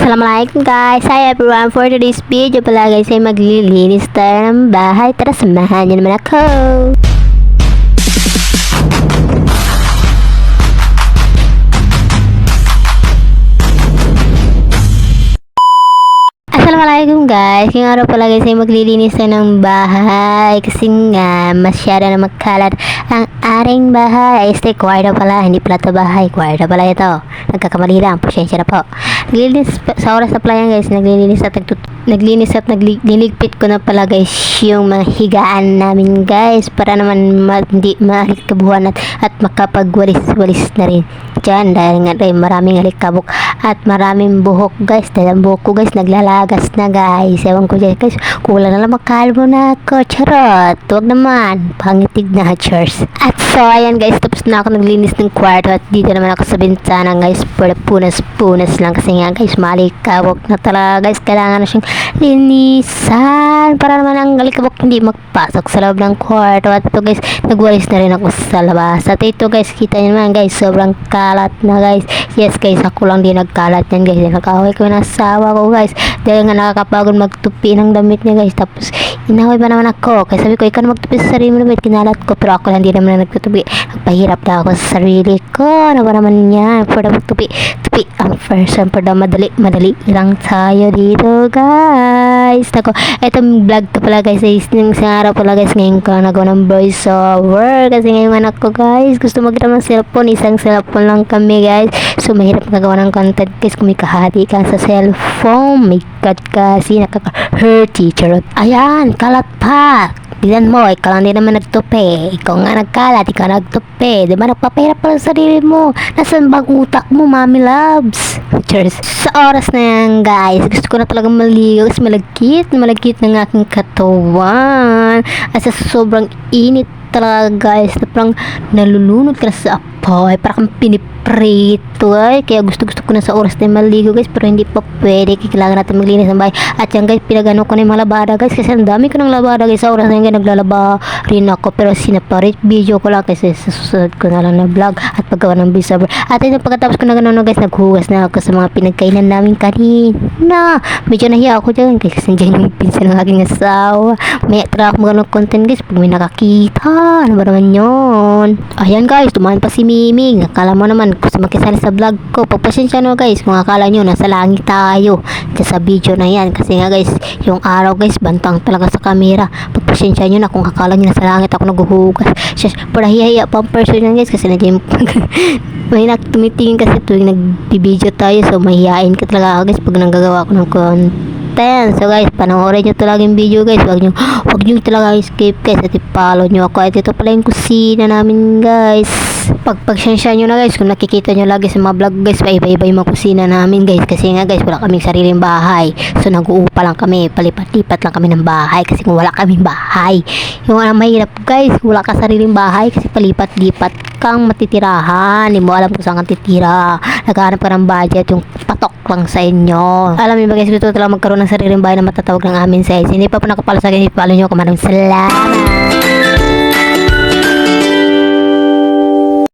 Assalamualaikum guys! Hi everyone! For today's video pala guys ay maglilinis tayo ng bahay. Tara, samahan niyo naman ako! Assalamualaikum guys! Ngayong araw pala guys ay maglilinis tayo ng bahay kasi nga masyado na magkalat ang aring bahay. Este, kwarto pala. Hindi pala ito bahay. Kwarto pala ito. Nagkakamali lang. Pasensya na po. Naglilinis sa oras na pala yan guys. Naglilinis at nagtut- naglinis at nagli- niligpit ko na pala guys yung mga higaan namin guys para naman ma- hindi mahalikabuhan at, at makapagwalis-walis na rin dyan dahil nga rin maraming halikabok at maraming buhok guys. Dahil ang buhok ko guys naglalagas na guys. Ewan ko dyan guys. Kulang na lang makalbo na ako charot. Huwag naman. Pangitig na cheers. At so ayan guys. Tapos na ako naglinis ng kwarto. At dito naman ako sa bintana guys. Para punas-punas lang. Kasi nga guys malikabok na talaga guys. Kailangan na siyang linisan para naman ang alikabok hindi magpasok sa loob ng kwarto. At ito guys nagwalis na rin ako sa labas. At ito guys kita niyo naman guys. Sobrang kalat na guys yes guys ako lang din nagkalat yan guys. Nakaway ko ng asawa ko guys. Dahil nga nakakapagod magtupi ng damit niya guys. Tapos inaway pa naman ako? Kaya sabi ko ikaw na magtupi sa sarili mo damit kinalat ko pero ako lang din naman na nagtutupi. Nagpahirap na ako sa sarili ko. Ano ba naman yan? For the magtupi tupi ang first one for the madali madali lang tayo dito guys. Ako etong vlog ko pala guys is ng isang araw pala guys. Ngayon ko nagawa ng voice over. Kasi ngayon anak ko guys gusto magra ng cellphone. Isang cellphone lang kami guys. So mahirap magawa ng content guys kung may kahati ka sa cellphone. May god kasi nakaka-hurt teacher. Ayan kalat pa Tignan mo, ikaw lang din naman nagtupi. Ikaw nga nagkalat, ikaw nagtupi. Di ba nagpapahirap pa sa sarili mo? Nasaan bang utak mo, mami loves? Cheers. Sa oras na yan, guys, gusto ko na talagang maligo kasi malagkit, malagkit ng aking katawan. At sa sobrang init talaga, guys, na parang nalulunod ka na sa apoy. Parang kang piniprito, ay. Kaya gusto-gusto ko na sa oras na maligo, guys, pero hindi pa pwede. Kailangan natin maglinis ng bahay. At yan, guys, pinagano ko na yung mga labada, guys, kasi ang dami ko ng labada, guys, sa oras na yan, guys, naglalaba rin ako. Pero sinaparit video ko lang kasi sa susunod ko na lang na vlog at paggawa ng voiceover. At ito, pagkatapos ko na gano'n, guys, naghugas na ako sa mga pinagkainan namin kanina. Medyo nahiya ako dyan, kasi dyan yung pinsan ng aking asawa. May try ako magano content, guys, pag may nakakita. Ano ba naman yun? Ayan, guys, tumahan pa si Miming. Akala mo naman, gusto makisali sa vlog ko. Pagpasensya no, guys, kung akala nyo, nasa langit tayo. Sa video na yan. Kasi nga, guys, yung araw, guys, bantang talaga sa camera. Pagpasensya nyo na kung akala nyo nasa langit ako naghuhugas. Shush, para hiya-hiya pa ang person yan, guys, kasi yung may nak tumitingin kasi tuwing nagbibideo tayo so mahihain ka talaga guys pag nanggagawa ko ng content so guys panoorin nyo talaga yung video guys. Wag nyo wag nyo talaga skip guys. At i-follow nyo ako. At ito pala yung kusina namin guys. Pag pagsensya nyo na guys kung nakikita nyo lagi sa mga vlog guys paiba-iba yung mga kusina namin guys. Kasi nga guys wala kaming sariling bahay. So nag-uupa lang kami. Palipat-lipat lang kami ng bahay. Kasi kung wala kaming bahay yung ano mahirap guys. Wala ka sariling bahay kasi palipat-lipat kang matitirahan. Hindi mo alam kung saan kang titira. Naghahanap ka ng budget yung patok lang sa inyo. Alam niyo ba guys gusto talaga magkaroon ng sariling bahay na matatawag ng amin size hindi pa po nakapala sa akin ipalo nyo ako. Maraming salamat